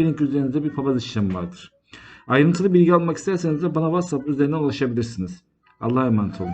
bilin ki üzerinizde bir papaz işlemi vardır. Ayrıntılı bilgi almak isterseniz de bana WhatsApp üzerinden ulaşabilirsiniz. Allah'a emanet olun.